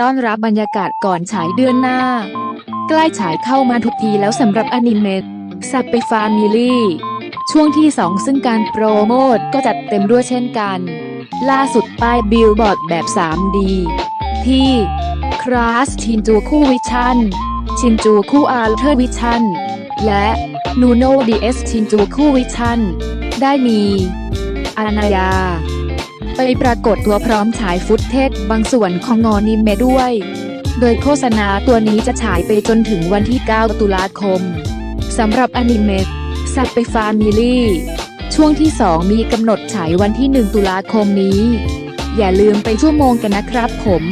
ต้อนรับบรรยากาศก่อนฉายเดือนหน้า ใกล้ฉายเข้ามาทุกทีแล้วสำหรับอนิเมะสับไปฟามิลี่ช่วงที่ 2 ซึ่งการโปรโมทก็จัดเต็มด้วยเช่นกัน ล่าสุดป้ายบิลบอร์ดแบบ 3D ที่คลาสชินจูคู่วิชั่นชินจูคู่อาร์เทอร์วิชั่นและนูโนดีเอสชินจูคู่วิชั่นได้มีอานายา ไปปรากฏตัวพร้อมฉายฟุตเทจบางส่วนของงอนิเมะด้วย โดยโฆษณาตัวนี้จะฉายไปจนถึงวันที่ 9 ตุลาคม สำหรับอนิเมะสัตว์ไปฟามิลี่ช่วงที่ 2 มีกำหนดฉายวันที่ 1 ตุลาคมนี้ อย่าลืมไปชั่วโมงกันนะครับผม